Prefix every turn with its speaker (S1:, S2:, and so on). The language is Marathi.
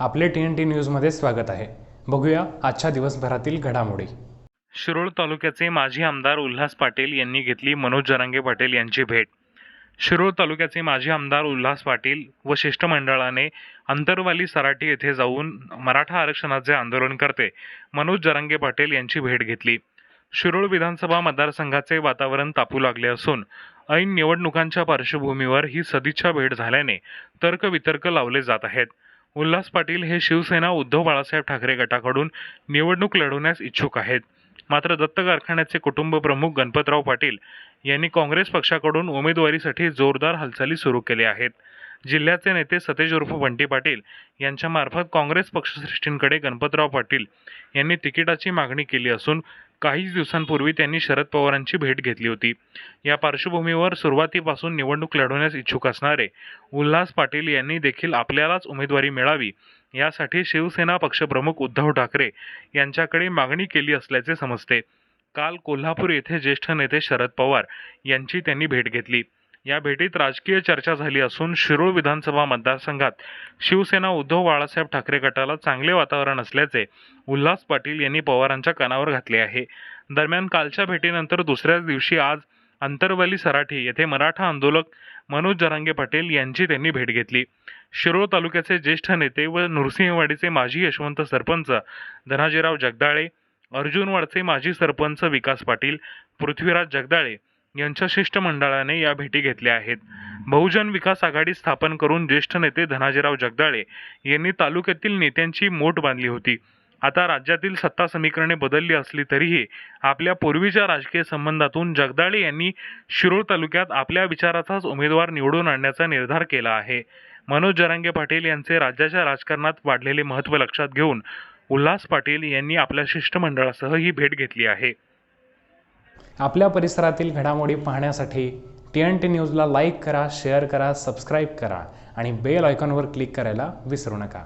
S1: आपले टी एन टी न्यूजमध्ये स्वागत आहे. बघूया आजच्या दिवसभरातील घडामोडी.
S2: शिरोळ तालुक्याचे माजी आमदार उल्हास पाटील यांनी घेतली मनोज जरांगे पाटील यांची भेट. शिरोळ तालुक्याचे माजी आमदार उल्हास पाटील व शिष्टमंडळाने अंतरवाली सराटी येथे जाऊन मराठा आरक्षणाचे आंदोलनकर्ते मनोज जरांगे पाटील यांची भेट घेतली. शिरोळ विधानसभा मतदारसंघाचे वातावरण तापू लागले असून ऐन निवडणुकांच्या पार्श्वभूमीवर ही सदिच्छा भेट झाल्याने तर्कवितर्क लावले जात आहेत. उल्हास पाटील हे शिवसेना उद्धव बाळासाहेब ठाकरे गटाकडून निवडणूक लढवण्यास इच्छुक आहेत. मात्र दत्त कारखान्याचे कुटुंब प्रमुख गणपतराव पाटील यांनी काँग्रेस पक्षाकडून उमेदवारीसाठी जोरदार हालचाली सुरू केल्या आहेत. जिल्ह्याचे नेते सतेज उर्फ बंटी पाटील यांच्यामार्फत काँग्रेस पक्षश्रेष्ठींकडे गणपतराव पाटील यांनी तिकिटाची मागणी केली असून काहीच दिवसांपूर्वी त्यांनी शरद पवारांची भेट घेतली होती. या पार्श्वभूमीवर सुरुवातीपासून निवडणूक लढवण्यास इच्छुक असणारे उल्हास पाटील यांनी देखील आपल्यालाच उमेदवारी मिळावी यासाठी शिवसेना पक्षप्रमुख उद्धव ठाकरे यांच्याकडे मागणी केली असल्याचे समजते. काल कोल्हापूर येथे ज्येष्ठ नेते शरद पवार यांची त्यांनी भेट घेतली. या भेटीत राजकीय चर्चा झाली असून शिरोळ विधानसभा मतदारसंघात शिवसेना उद्धव बाळासाहेब ठाकरे गटाला चांगले वातावरण असल्याचे उल्हास पाटील यांनी पवारांच्या कानावर घातले आहे. दरम्यान कालच्या भेटीनंतर दुसऱ्याच दिवशी आज अंतरवली सराठी येथे मराठा आंदोलक मनोज जरांगे पाटील यांची त्यांनी भेट घेतली. शिरोळ तालुक्याचे ज्येष्ठ नेते व नृसिंहवाडीचे माजी यशवंत सरपंच धनाजीराव जगदाळे अर्जुनवाडचे माजी सरपंच विकास पाटील पृथ्वीराज जगदाळे यांच्या शिष्टमंडळाने या भेटी घेतल्या आहेत. बहुजन विकास आघाडी स्थापन करून ज्येष्ठ नेते धनाजीराव जगदाळे यांनी तालुक्यातील नेत्यांची मोठ बांधली होती. आता राज्यातील सत्ता समीकरणे बदलली असली तरीही आपल्या पूर्वीच्या राजकीय संबंधातून जगदाळे यांनी शिरोळ तालुक्यात आपल्या विचाराचाच उमेदवार निवडून आणण्याचा निर्धार केला आहे. मनोज जरांगे पाटील यांचे राज्याच्या राजकारणात वाढलेले महत्त्व लक्षात घेऊन उल्हास पाटील यांनी आपल्या शिष्टमंडळासह ही भेट घेतली आहे.
S1: आपल्या परिसरातील घडामोडी पाहण्यासाठी टी एन टी न्यूजला लाईक करा शेअर करा सबस्क्राईब करा आणि बेल आयकॉनवर क्लिक करायला विसरू नका.